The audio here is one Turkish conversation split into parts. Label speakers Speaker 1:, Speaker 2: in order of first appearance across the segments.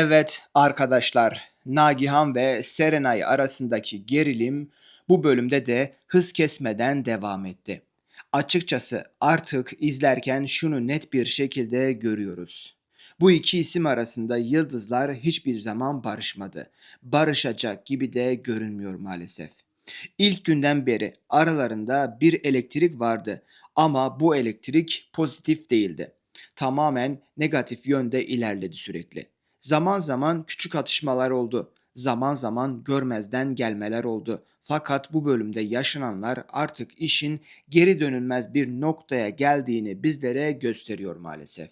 Speaker 1: Evet arkadaşlar, Nagihan ve Serenay arasındaki gerilim bu bölümde de hız kesmeden devam etti. Açıkçası artık izlerken şunu net bir şekilde görüyoruz. Bu iki isim arasında yıldızlar hiçbir zaman barışmadı. Barışacak gibi de görünmüyor maalesef. İlk günden beri aralarında bir elektrik vardı ama bu elektrik pozitif değildi. Tamamen negatif yönde ilerledi sürekli. Zaman zaman küçük atışmalar oldu. Zaman zaman görmezden gelmeler oldu. Fakat bu bölümde yaşananlar artık işin geri dönülmez bir noktaya geldiğini bizlere gösteriyor maalesef.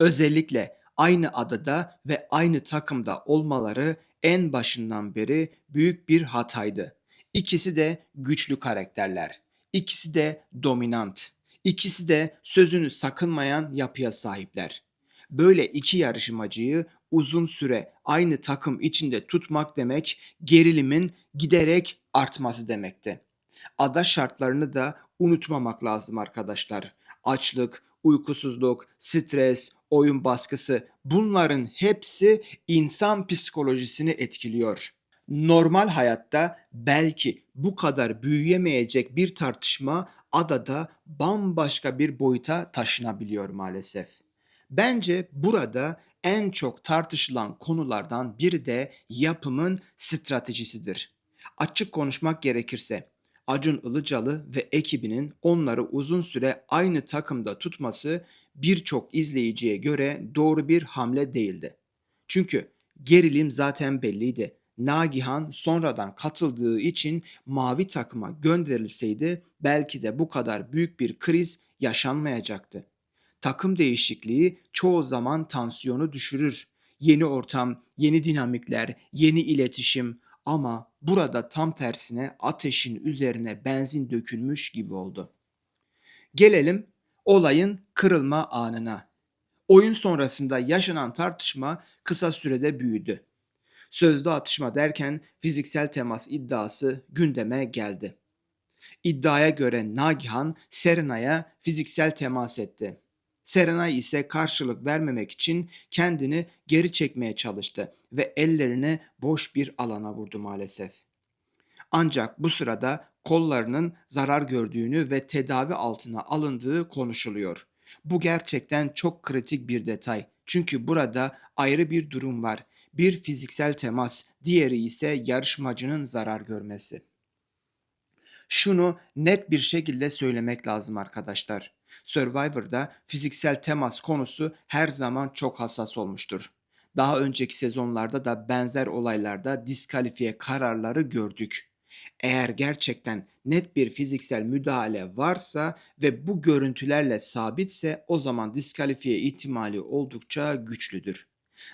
Speaker 1: Özellikle aynı adada ve aynı takımda olmaları en başından beri büyük bir hataydı. İkisi de güçlü karakterler. İkisi de dominant. İkisi de sözünü sakınmayan yapıya sahipler. Böyle iki yarışmacıyı uzun süre aynı takım içinde tutmak demek gerilimin giderek artması demekti. Ada şartlarını da unutmamak lazım arkadaşlar. Açlık, uykusuzluk, stres, oyun baskısı bunların hepsi insan psikolojisini etkiliyor. Normal hayatta belki bu kadar büyüyemeyecek bir tartışma adada bambaşka bir boyuta taşınabiliyor maalesef. Bence burada en çok tartışılan konulardan biri de yapımın stratejisidir. Açık konuşmak gerekirse Acun Ilıcalı ve ekibinin onları uzun süre aynı takımda tutması birçok izleyiciye göre doğru bir hamle değildi. Çünkü gerilim zaten belliydi. Nagihan sonradan katıldığı için mavi takıma gönderilseydi belki de bu kadar büyük bir kriz yaşanmayacaktı. Takım değişikliği çoğu zaman tansiyonu düşürür. Yeni ortam, yeni dinamikler, yeni iletişim ama burada tam tersine ateşin üzerine benzin dökülmüş gibi oldu. Gelelim olayın kırılma anına. Oyun sonrasında yaşanan tartışma kısa sürede büyüdü. Sözlü atışma derken fiziksel temas iddiası gündeme geldi. İddiaya göre Nagihan Serena'ya fiziksel temas etti. Serenay ise karşılık vermemek için kendini geri çekmeye çalıştı ve ellerini boş bir alana vurdu maalesef. Ancak bu sırada kollarının zarar gördüğünü ve tedavi altına alındığı konuşuluyor. Bu gerçekten çok kritik bir detay. Çünkü burada ayrı bir durum var. Bir fiziksel temas, diğeri ise yarışmacının zarar görmesi. Şunu net bir şekilde söylemek lazım arkadaşlar. Survivor'da fiziksel temas konusu her zaman çok hassas olmuştur. Daha önceki sezonlarda da benzer olaylarda diskalifiye kararları gördük. Eğer gerçekten net bir fiziksel müdahale varsa ve bu görüntülerle sabitse o zaman diskalifiye ihtimali oldukça güçlüdür.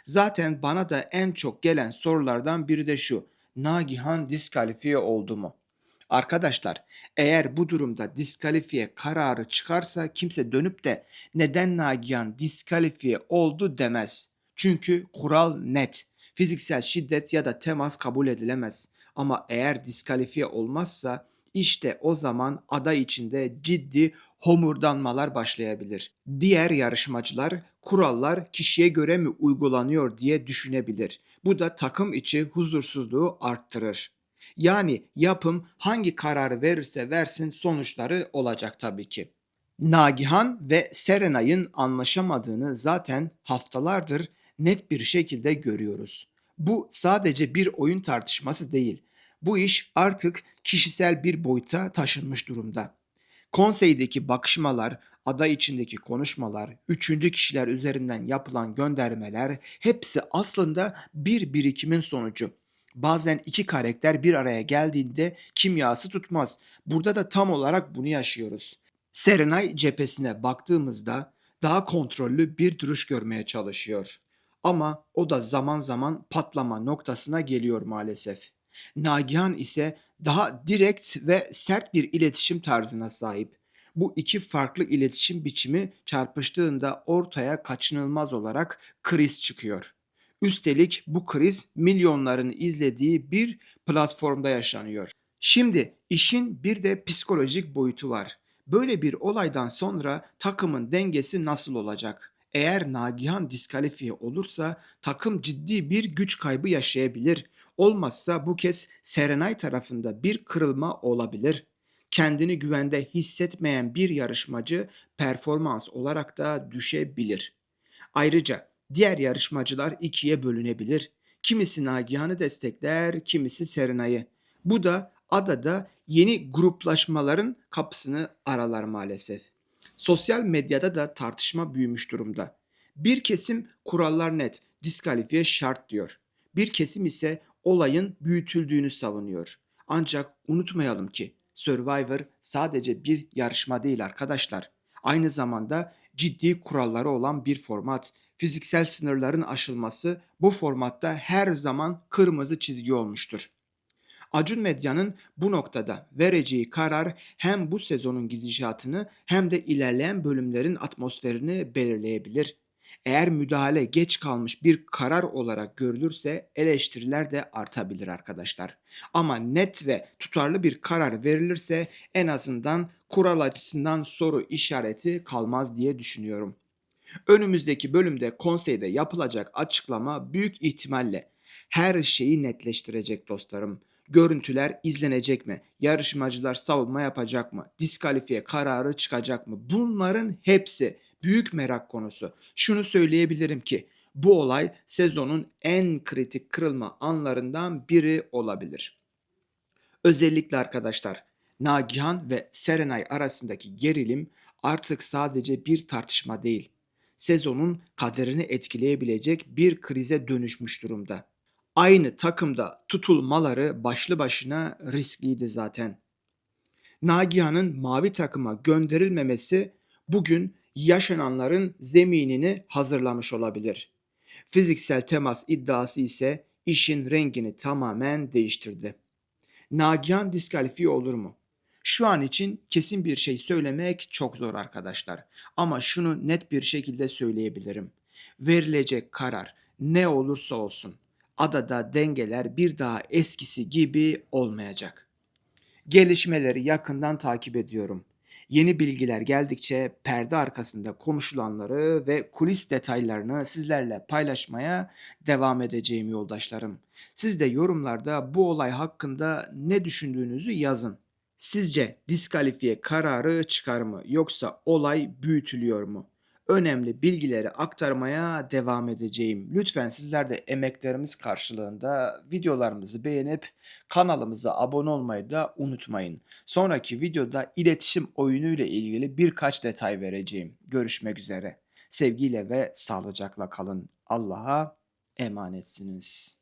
Speaker 1: Zaten bana da en çok gelen sorulardan biri de şu. Nagihan diskalifiye oldu mu? Arkadaşlar eğer bu durumda diskalifiye kararı çıkarsa kimse dönüp de neden Nagihan diskalifiye oldu demez. Çünkü kural net. Fiziksel şiddet ya da temas kabul edilemez. Ama eğer diskalifiye olmazsa işte o zaman aday içinde ciddi homurdanmalar başlayabilir. Diğer yarışmacılar kurallar kişiye göre mi uygulanıyor diye düşünebilir. Bu da takım içi huzursuzluğu arttırır. Yani yapım hangi kararı verirse versin sonuçları olacak tabii ki. Nagihan ve Serenay'ın anlaşamadığını zaten haftalardır net bir şekilde görüyoruz. Bu sadece bir oyun tartışması değil. Bu iş artık kişisel bir boyuta taşınmış durumda. Konseydeki bakışmalar, aday içindeki konuşmalar, üçüncü kişiler üzerinden yapılan göndermeler hepsi aslında bir birikimin sonucu. Bazen iki karakter bir araya geldiğinde kimyası tutmaz. Burada da tam olarak bunu yaşıyoruz. Serenay cephesine baktığımızda daha kontrollü bir duruş görmeye çalışıyor. Ama o da zaman zaman patlama noktasına geliyor maalesef. Nagihan ise daha direkt ve sert bir iletişim tarzına sahip. Bu iki farklı iletişim biçimi çarpıştığında ortaya kaçınılmaz olarak kriz çıkıyor. Üstelik bu kriz milyonların izlediği bir platformda yaşanıyor. Şimdi işin bir de psikolojik boyutu var. Böyle bir olaydan sonra takımın dengesi nasıl olacak? Eğer Nagihan diskalifiye olursa takım ciddi bir güç kaybı yaşayabilir. Olmazsa bu kez Serenay tarafında bir kırılma olabilir. Kendini güvende hissetmeyen bir yarışmacı performans olarak da düşebilir. Ayrıca diğer yarışmacılar ikiye bölünebilir. Kimisi Nagihan'ı destekler, kimisi Serenay'ı. Bu da adada yeni gruplaşmaların kapısını aralar maalesef. Sosyal medyada da tartışma büyümüş durumda. Bir kesim kurallar net, diskalifiye şart diyor. Bir kesim ise olayın büyütüldüğünü savunuyor. Ancak unutmayalım ki Survivor sadece bir yarışma değil arkadaşlar. Aynı zamanda ciddi kuralları olan bir format. Fiziksel sınırların aşılması bu formatta her zaman kırmızı çizgi olmuştur. Acun Medya'nın bu noktada vereceği karar hem bu sezonun gidişatını hem de ilerleyen bölümlerin atmosferini belirleyebilir. Eğer müdahale geç kalmış bir karar olarak görülürse eleştiriler de artabilir arkadaşlar. Ama net ve tutarlı bir karar verilirse en azından kural açısından soru işareti kalmaz diye düşünüyorum. Önümüzdeki bölümde konseyde yapılacak açıklama büyük ihtimalle her şeyi netleştirecek dostlarım. Görüntüler izlenecek mi? Yarışmacılar savunma yapacak mı? Diskalifiye kararı çıkacak mı? Bunların hepsi büyük merak konusu. Şunu söyleyebilirim ki bu olay sezonun en kritik kırılma anlarından biri olabilir. Özellikle arkadaşlar Nagihan ve Serenay arasındaki gerilim artık sadece bir tartışma değil. Sezonun kaderini etkileyebilecek bir krize dönüşmüş durumda. Aynı takımda tutulmaları başlı başına riskliydi zaten. Nagihan'ın mavi takıma gönderilmemesi bugün yaşananların zeminini hazırlamış olabilir. Fiziksel temas iddiası ise işin rengini tamamen değiştirdi. Nagihan diskalifiye olur mu? Şu an için kesin bir şey söylemek çok zor arkadaşlar. Ama şunu net bir şekilde söyleyebilirim. Verilecek karar ne olursa olsun adada dengeler bir daha eskisi gibi olmayacak. Gelişmeleri yakından takip ediyorum. Yeni bilgiler geldikçe perde arkasında konuşulanları ve kulis detaylarını sizlerle paylaşmaya devam edeceğim yoldaşlarım. Siz de yorumlarda bu olay hakkında ne düşündüğünüzü yazın. Sizce diskalifiye kararı çıkar mı yoksa olay büyütülüyor mu? Önemli bilgileri aktarmaya devam edeceğim. Lütfen sizler de emeklerimiz karşılığında videolarımızı beğenip kanalımıza abone olmayı da unutmayın. Sonraki videoda iletişim oyunu ile ilgili birkaç detay vereceğim. Görüşmek üzere. Sevgiyle ve sağlıcakla kalın. Allah'a emanetsiniz.